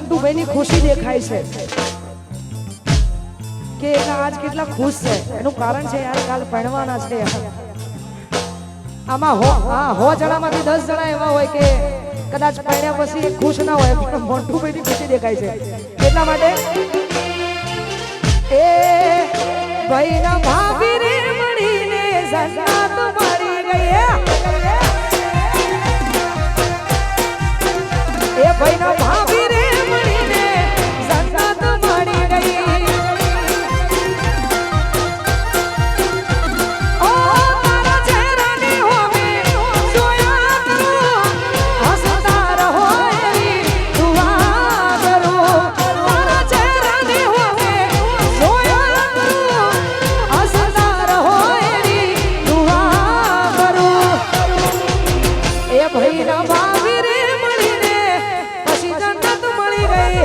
મોન્ટુભાઈની ખુશી દેખાય છે કે એના આજ કેટલા ખુશ છે. એનું કારણ છે યાર કાલ ભણવાના છે. આમાં હો હા હો જણામાંથી દસ જણા એવા હોય કે કદાચ પહેણ્યા પછી ખુશ ના હોય, પણ મોન્ટુભાઈની ખુશી દેખાય છે. એટલા માટે એ ભાઈના ભાભી રે મળીને સસરા તો મળી ગયા એ ભાઈના ભાભી ભૈરા ભાવી રે મળી રે પછી જન્નત મળી ગઈ.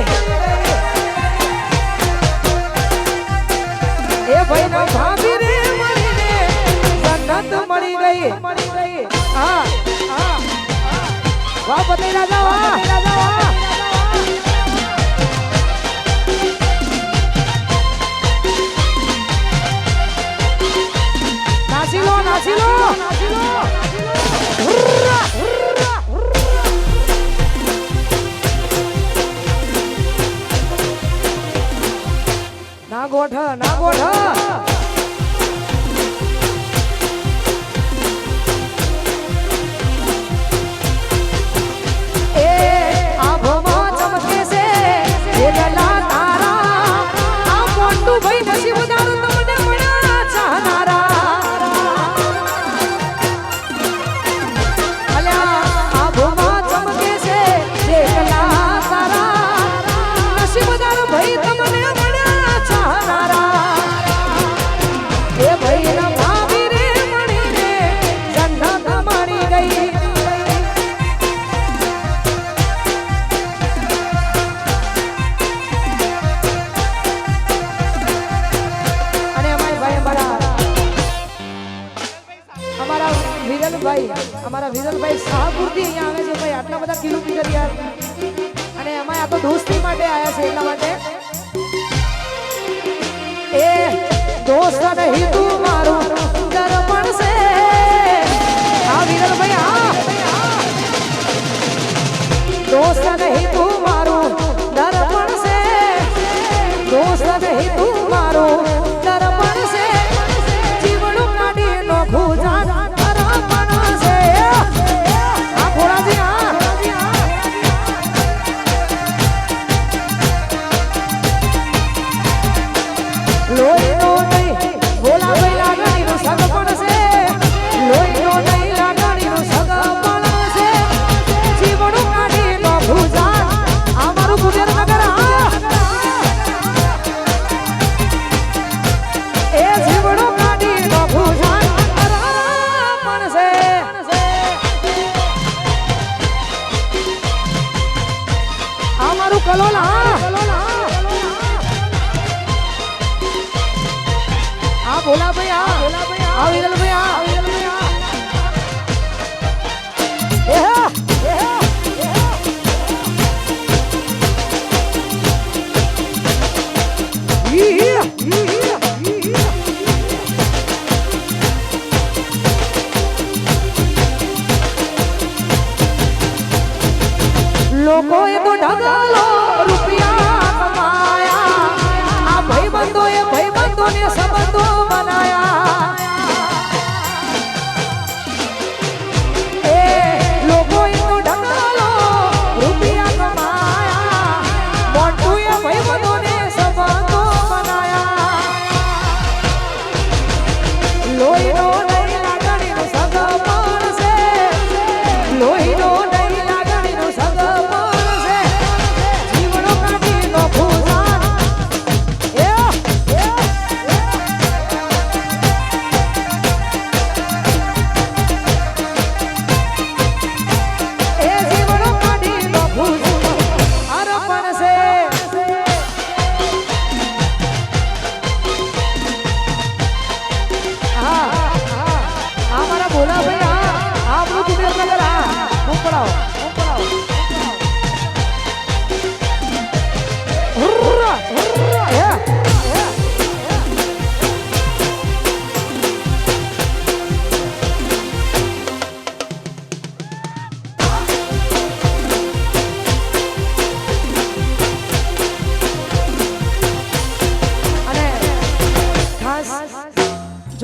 એ મળી ગઈ. હા હા. વાહ પતિ રાજા, વાહ. વિરલભાઈ, અમારા વિરલભાઈ શાહપુરથી અહીંયા આવે છે. ભાઈ, આટલા બધા કિલોમીટર યાર. અને અમારે આ તો દોસ્તી માટે આવ્યા છે એટલા માટે. એ દોસ્ત નહીં તું મારું.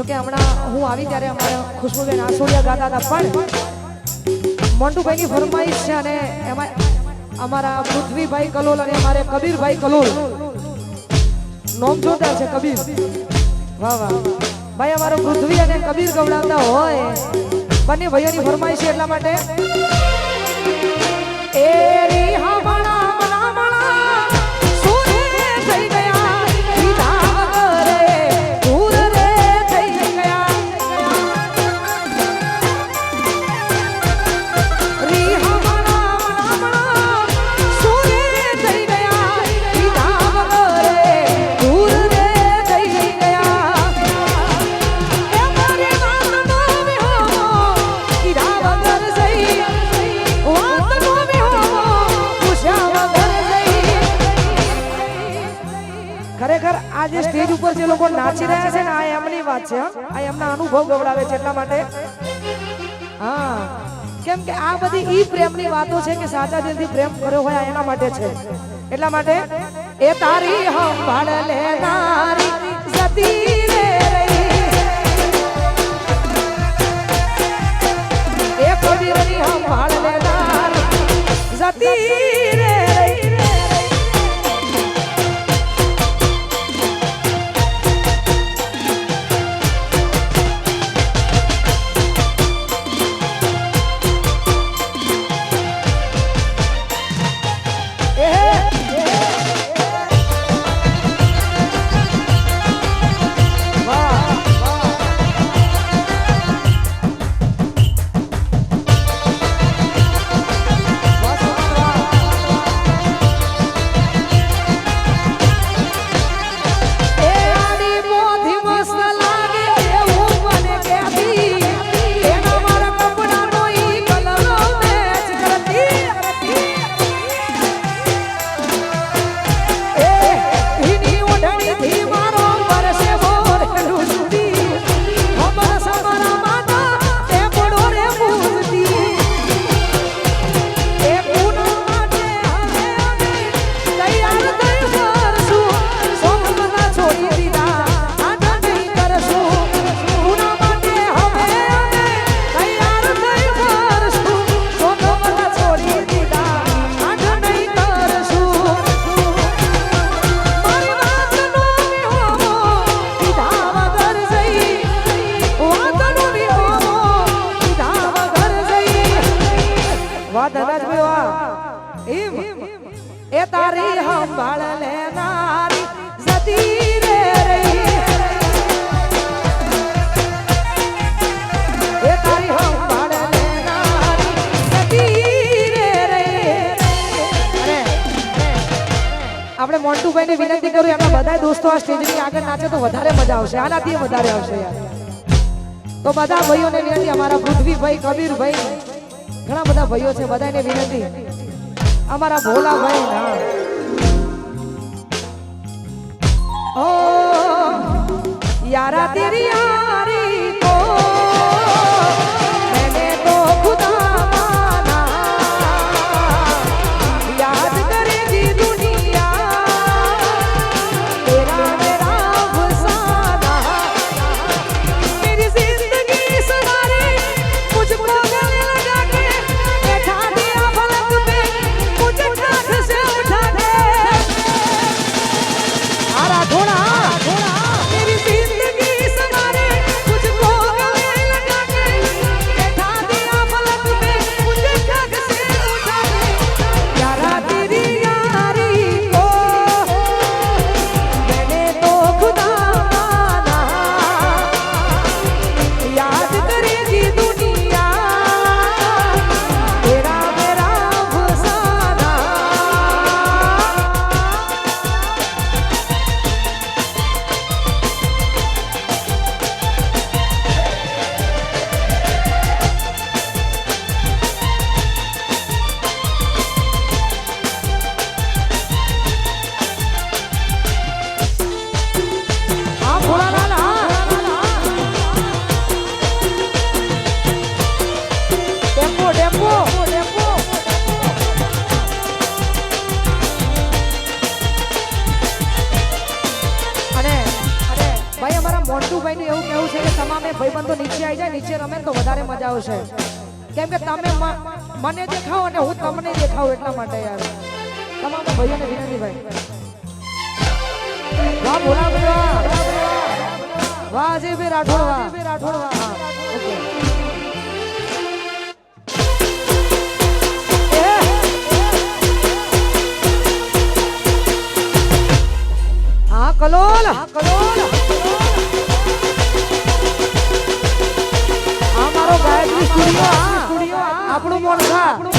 જો કે હમણાં હું આવી ત્યારે અમારા ખુશ્બુબેન આસોડિયા ગાતા હતા, પણ મોન્ટુભાઈની ફરમાઈશ છે અને એમાં અમારા પૃથ્વીભાઈ કલોલ અને અમારે કબીરભાઈ કલોલ. નોમ જોતા છે કબીર. વાહ વાહ. ભાઈ, અમારો પૃથ્વી અને કબીર ગવડાવતા હોય. બંને ભાઈઓની ફરમાઈશ છે એટલા માટે. એ લોકો નાચી રહ્યા છે ને, આ એમની વાત છે આ એમના અનુભવ ગવડાવે છે એટલા માટે. હા. કેમ કે આ બધી ઈ પ્રેમની વાતો છે કે સાચા દિલથી પ્રેમ કર્યો હોય એના માટે છે. એટલા માટે, એ તારી હમ હંભાળ લેનારી જતી રે એ કબીરની સંભાળ લેનાર જતી રે રહી. મોન્ટુભાઈને વિનંતી કરું એમના બધા દોસ્તો આ સ્ટેજની આગળ નાચે તો વધારે મજા આવશે. આનાથી વધારે આવશે યાર. તો બધા ભાઈઓને વિનંતી, અમારા પૃથ્વીભાઈ, કબીરભાઈ, ઘણા બધા ભાઈઓ છે, બધાને વિનંતી. અમારા ભોલાભાઈ ના. ઓ, યારા તેરી યારી ભાઈઓ ને વિનંતીભાઈ વાહ બોલા બોલા વાહ. અજયભાઈ રાઠોડ વાહ. અજયભાઈ રાઠોડ વાહ. ઓકે. કલોલ. કલોલ. આપણું મોણસા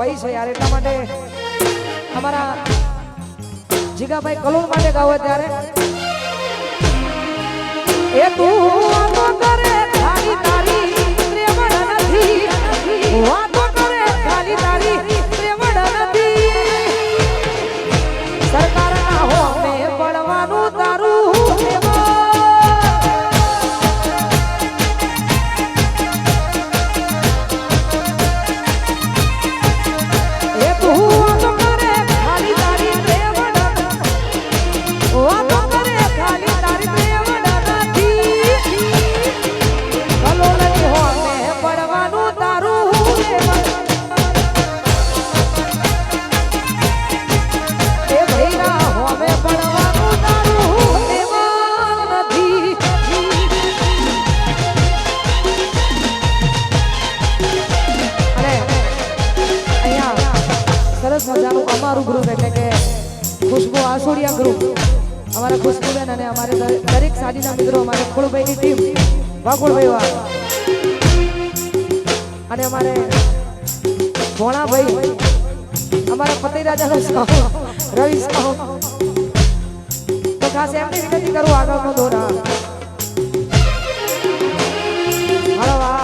ભાઈ છે યાર, એટલા માટે અમારા જીગાભાઈ કલોલ માટે ગાવ ત્યારે. એ તું કરે, તારી પ્રેમ નથી. ભાગોળભાઈ વાળા અને અમારે ભોણાભાઈ અમારા પતિ રાજા રવિ સાહુ તો ખાસ એમની વિનંતી કરું આગળનો દોરા હળવા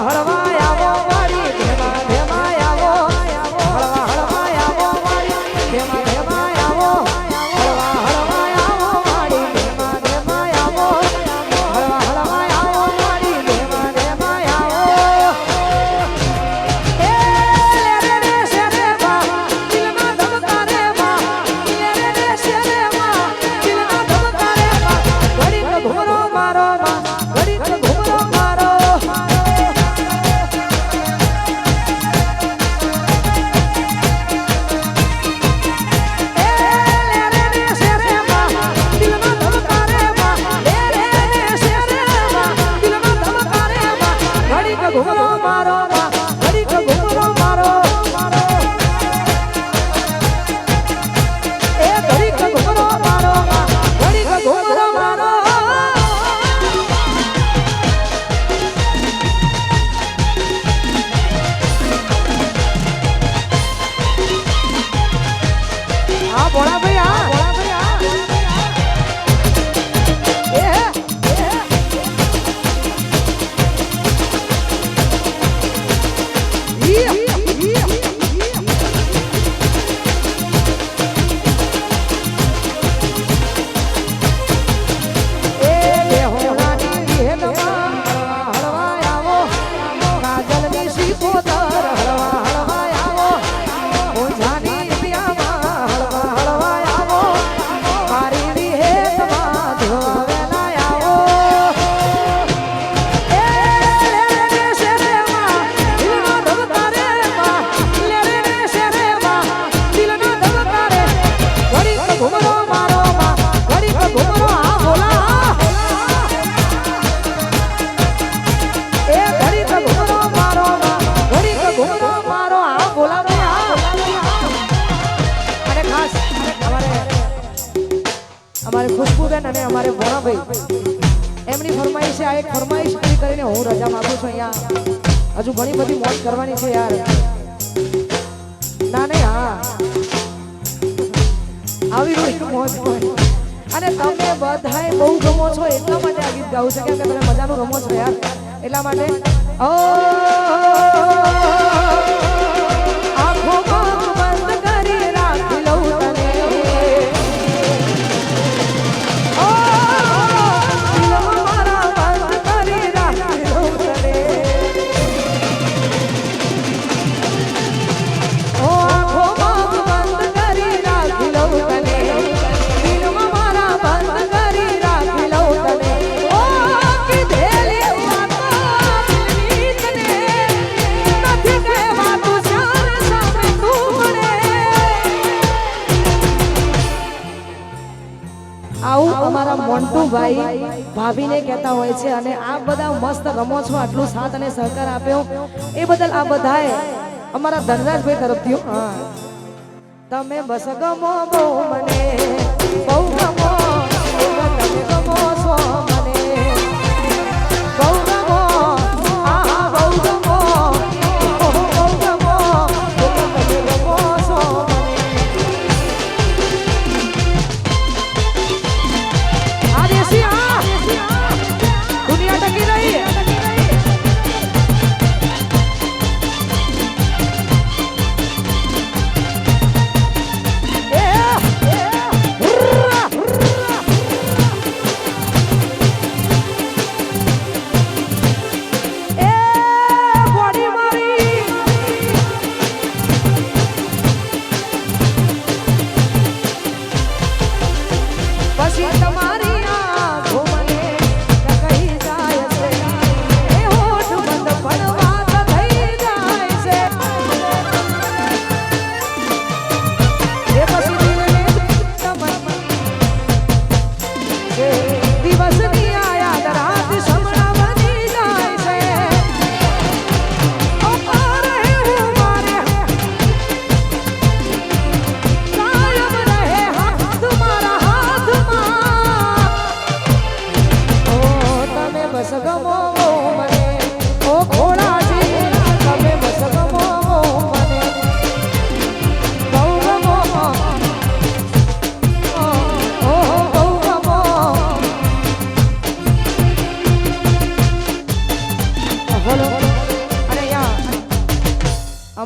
બેન અને અમારે વોરાભાઈ. એમની ફરમાઈશ આ એક ફરમાઈશ પૂરી કરીને હું રજા માગું છું અહીંયા. હજુ ઘણી બધી મોજ કરવાની છે યાર. ના, નહીં, હા. આવી રોજ મોજ. હોય અને તમે બધાય બહુ ગમો છો, એટલા માટે આ ગીત ગાવું છે કે તમે મજાનું રમો છો યાર. એટલા માટે. ઓ મસ્ત રમો છો, આટલો સાથ અને સહકાર આપ્યો. એ બદલ આ બધાએ અમારા ધનરાજભાઈ તરફથી તમે બસ ગમો મને, બહુ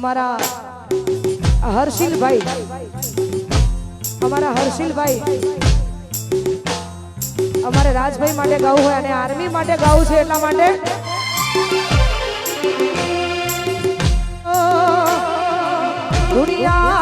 અમારા હર્ષિલભાઈ અમારા હર્ષિલભાઈ, અમારે રાજભાઈ માટે ગાવું હોય અને આર્મી માટે ગાવું છે એટલા માટે? દુનિયા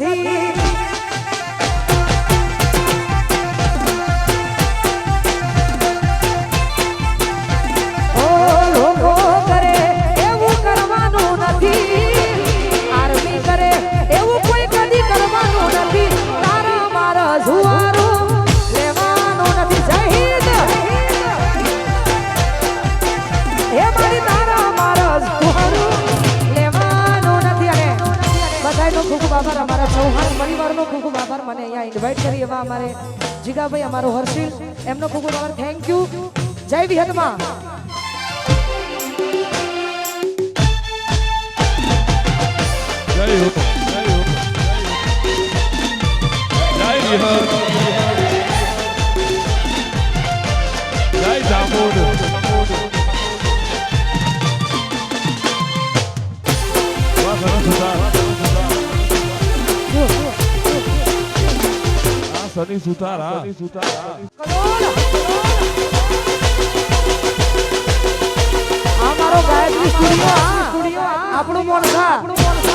una. પિરિયડમાં સની સુતારા સની સુતારા મારો ગાયત્રી સ્ટુડિયો આપણું મોનસા આપણું મોનસા